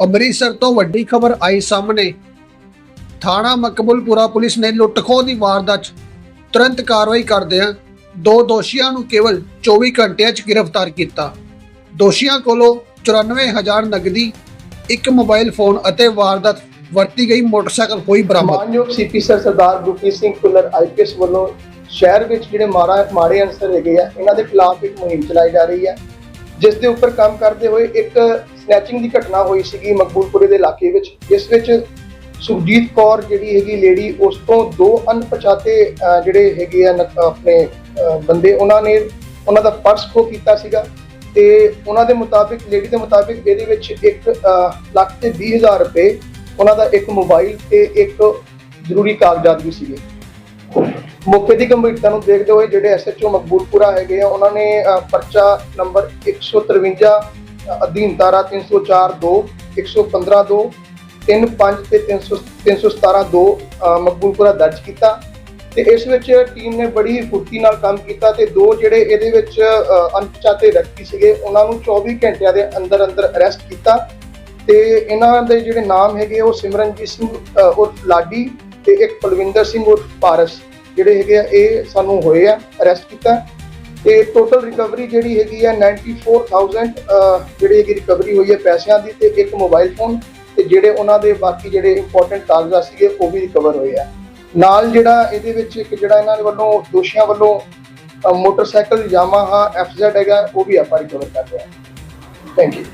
ਅੰਮ੍ਰਿਤਸਰ ਤੋਂ ਵੱਡੀ ਖਬਰ ਆਈ ਸਾਹਮਣੇ। ਥਾਣਾ ਮਕਬੂਲਪੁਰਾ ਪੁਲਿਸ ਨੇ ਲੁੱਟਖੋ ਦੀ ਵਾਰਦਾਤ 'ਚ ਤੁਰੰਤ ਕਾਰਵਾਈ ਕਰਦਿਆਂ ਦੋ ਦੋਸ਼ੀਆਂ ਨੂੰ ਕੇਵਲ 24 ਘੰਟਿਆਂ 'ਚ ਗ੍ਰਿਫਤਾਰ ਕੀਤਾ। ਦੋਸ਼ੀਆਂ ਕੋਲੋਂ 94000 ਨਗਦੀ ਇੱਕ ਮੋਬਾਈਲ ਫੋਨ ਅਤੇ ਵਾਰਦਾਤ ਵਰਤੀ ਗਈ ਮੋਟਰਸਾਈਕਲ ਹੋਈ ਬਰਾਮਦ। ਮਾਨਯੋਗ CP sir Sardar Gurpreet Singh Bhullar IPS ਵੱਲੋਂ ਸ਼ਹਿਰ ਵਿੱਚ ਜਿਹੜੇ ਮਾਰਾ ਮਾੜੇ ਅਨਸਰ ਹੈਗੇ ਆ, ਇਹਨਾਂ ਦੇ ਖਿਲਾਫ ਇੱਕ ਮੁਹਿੰਮ ਚਲਾਈ ਜਾ ਰਹੀ ਹੈ। ਜਿਸ ਦੇ ਉੱਪਰ ਕੰਮ ਕਰਦੇ ਹੋਏ ਇੱਕ ਸਨੈਚਿੰਗ ਦੀ ਘਟਨਾ ਹੋਈ ਸੀਗੀ ਮਕਬੂਲਪੁਰੇ ਦੇ ਇਲਾਕੇ ਵਿੱਚ, ਜਿਸ ਵਿੱਚ ਸੁਖਜੀਤ ਕੌਰ ਜਿਹੜੀ ਹੈਗੀ ਲੇਡੀ, ਉਸ ਤੋਂ ਦੋ ਅਣਪਛਾਤੇ ਜਿਹੜੇ ਹੈਗੇ ਆ ਆਪਣੇ ਬੰਦੇ, ਉਹਨਾਂ ਨੇ, ਉਹਨਾਂ ਦਾ ਪਰਸ ਖੋ ਕੀਤਾ ਸੀਗਾ ਤੇ ਉਹਨਾਂ ਦੇ ਮੁਤਾਬਿਕ, ਲੇਡੀ ਦੇ ਮੁਤਾਬਿਕ ਇਹਦੇ ਵਿੱਚ 1 ਲੱਖ ਤੇ 20000 ਰੁਪਏ ਉਹਨਾਂ ਦਾ ਇੱਕ ਮੋਬਾਈਲ ਤੇ ਇੱਕ ਜ਼ਰੂਰੀ ਕਾਗਜ਼ਾਤ ਵੀ ਸੀਗੇ। ਮੌਕੇ ਦੀ ਗੰਭੀਰਤਾ ਨੂੰ ਦੇਖਦੇ ਹੋਏ ਜਿਹੜੇ ਐਸਐਚਓ ਮਕਬੂਲਪੁਰਾ ਹੈਗੇ ਆ ਉਹਨਾਂ ਨੇ ਪਰਚਾ ਨੰਬਰ 153 ਅ, ਅਧੀਨ ਧਾਰਾ 304 2 115 2 35 ਤੇ 300 317 2 ਅ, ਮਕਬੂਲਪੁਰਾ ਦਰਜ ਕੀਤਾ। ਤੇ ਇਸ ਵਿੱਚ ਟੀਮ ਨੇ ਬੜੀ ਫੁਰਤੀ ਨਾਲ ਕੰਮ ਕੀਤਾ ਤੇ ਦੋ ਜਿਹੜੇ ਇਹਦੇ ਵਿੱਚ ਅਣਪਛਾਤੇ ਵਿਅਕਤੀ ਸੀਗੇ ਉਹਨਾਂ ਨੂੰ 24 ਘੰਟਿਆਂ ਦੇ ਅੰਦਰ ਅੰਦਰ ਅਰੈਸਟ ਕੀਤਾ। ਤੇ ਇਹਨਾਂ ਦੇ ਜਿਹੜੇ ਨਾਮ ਹੈਗੇ ਉਹ ਸਿਮਰਨਜੀਤ ਸਿੰਘ ਅ, ਉਰਫ ਲਾਡੀ ਤੇ ਇੱਕ ਪਲਵਿੰਦਰ ਸਿੰਘ ਉਰਫ ਪਾਰਸ। ਜਿਹੜੇ ਹੈਗੇ ਆ ਇਹ ਸਾਨੂੰ ਹੋਏ ਆ ਅਰੈਸਟ ਕੀਤਾ। ਤੇ ਟੋਟਲ ਰਿਕਵਰੀ ਜਿਹੜੀ ਹੈਗੀ ਆ 94000 ਅ, ਜਿਹੜੀ ਹੈਗੀ ਰਿਕਵਰੀ ਹੋਈ ਹੈ ਪੈਸਿਆਂ ਦੀ ਤੇ ਇੱਕ ਮੋਬਾਈਲ ਫੋਨ ਤੇ ਜਿਹੜੇ ਉਹਨਾਂ ਦੇ ਬਾਕੀ ਜਿਹੜੇ ਇੰਪੋਰਟੈਂਟ ਕਾਗਜ਼ਾਤ ਸੀਗੇ ਉਹ ਵੀ ਰਿਕਵਰ ਹੋਏ ਆ। ਨਾਲ ਜਿਹੜਾ ਇਹਦੇ ਵਿੱਚ ਇੱਕ ਜਿਹੜਾ ਇਹਨਾਂ ਵੱਲੋਂ ਦੋਸ਼ੀਆਂ ਵੱਲੋਂ ਅ, ਮੋਟਰਸਾਈਕਲ ਯਾਮਾਹਾ ਐਫਜ਼ੈਡ ਹੈਗਾ ਉਹ ਵੀ ਆਪਾਂ ਰਿਕਵਰ ਕਰ ਰਹੇ ਹਾਂ ਥੈਂਕ ਯੂ